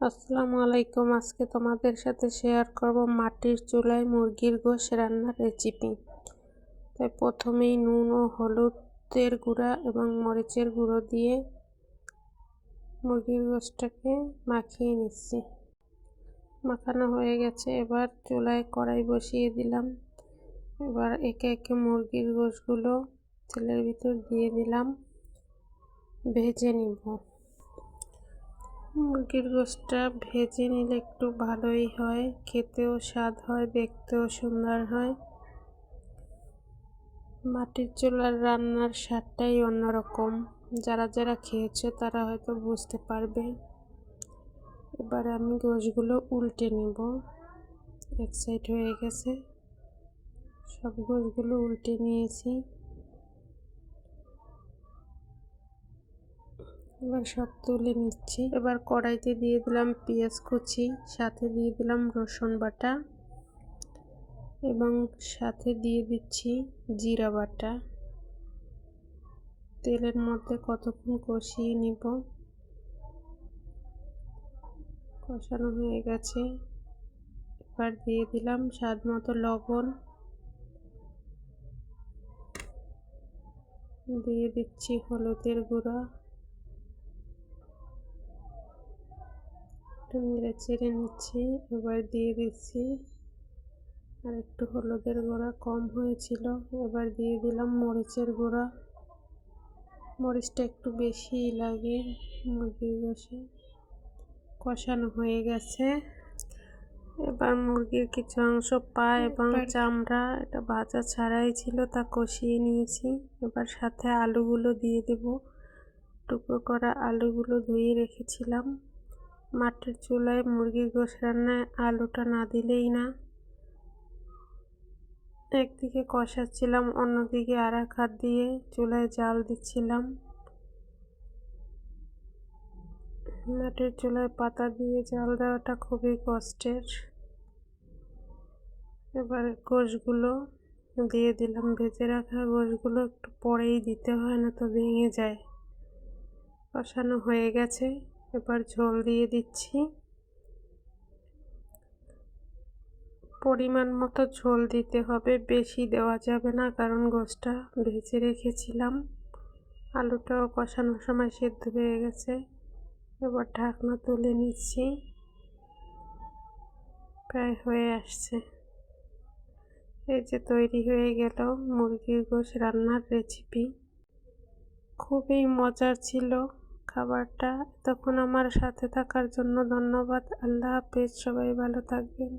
আসসালামু আলাইকুম। আজকে তোমাদের সাথে শেয়ার করব মাটির চুলায় মুরগির গোশ রান্নার রেসিপি তাই প্রথমেই নুন ও হলুদের গুঁড়া এবং মরিচের গুঁড়ো দিয়ে মুরগির গোশটাকে মাখিয়ে নিচ্ছি। মাখানো হয়ে গেছে। এবার চুলায় কড়াই বসিয়ে দিলাম। এবার একে একে মুরগির গোশগুলো তেলের ভিতর দিয়ে দিলাম। ভেজে নিব। মুরগির গোশটা ভেজে নিলে একটু ভালোই হয়, খেতেও স্বাদ হয়, দেখতেও সুন্দর হয়। মাটির চুলার রান্নার স্বাদটাই অন্যরকম। যারা যারা খেয়েছে তারা হয়তো বুঝতে পারবে। এবার আমি গোশগুলো উল্টে নেব। এক সাইড হয়ে গেছে। সব গোশগুলো উল্টে নিয়েছি। এবার সব তুলে নিচ্ছি। এবার কড়াইতে দিয়ে দিলাম পেঁয়াজ কুচি, সাথে দিয়ে দিলাম রসুন বাটা এবং সাথে দিয়ে দিচ্ছি জিরা বাটা। তেলের মধ্যে কতক্ষণ কষিয়ে নিব? কষানো হয়ে গেছে। এবার দিয়ে দিলাম স্বাদ মতো লবণ। দিয়ে দিচ্ছি হলুদের গুঁড়া। একটু নেড়ে চেড়ে নিচ্ছি এবার দিয়ে দিচ্ছি। আর একটু হলুদের গুঁড়া কম হয়েছিল এবার দিয়ে দিলাম মরিচের গুঁড়া। মরিচটা একটু বেশি লাগে মুরগির বসে কষানো হয়ে গেছে। এবার মুরগির কিছু অংশ পা এবং চামড়া এটা ভাজা ছাড়াই ছিল তা কষিয়ে নিয়েছি। এবার সাথে আলুগুলো দিয়ে দেব। টুকরো করা আলুগুলো ধুয়ে রেখেছিলাম। মাটির চুলায় মুরগির গোশ রান্নায় আলুটা না দিলেই না। একদিকে কষাচ্ছিলাম, অন্যদিকে আর এক হাত দিয়ে চুলায় জাল দিচ্ছিলাম। মাটির চুলায় পাতা দিয়ে জাল দেওয়াটা খুবই কষ্টের। এবার গোশগুলো দিয়ে দিলাম, ভেজে রাখা গোশগুলো একটু পরেই দিতে হয়, না তো ভেঙে যায়। কষানো হয়ে গেছে। এবার ঝোল দিয়ে দিচ্ছি। পরিমাণ মতো ঝোল দিতে হবে, বেশি দেওয়া যাবে না কারণ গোসটা ভেজে রেখেছিলাম। আলুটাও কষানোর সময় সেদ্ধ হয়ে গেছে। এবার ঢাকনা তুলে নিচ্ছি। প্রায় হয়ে আসছে। এই যে তৈরি হয়ে গেল মুরগির গোশ রান্নার রেসিপি খুবই মজার ছিল। খাবারটা তখন আমার সাথে থাকার জন্য ধন্যবাদ। আল্লাহ হাফেজ সবাই ভালো থাকবেন।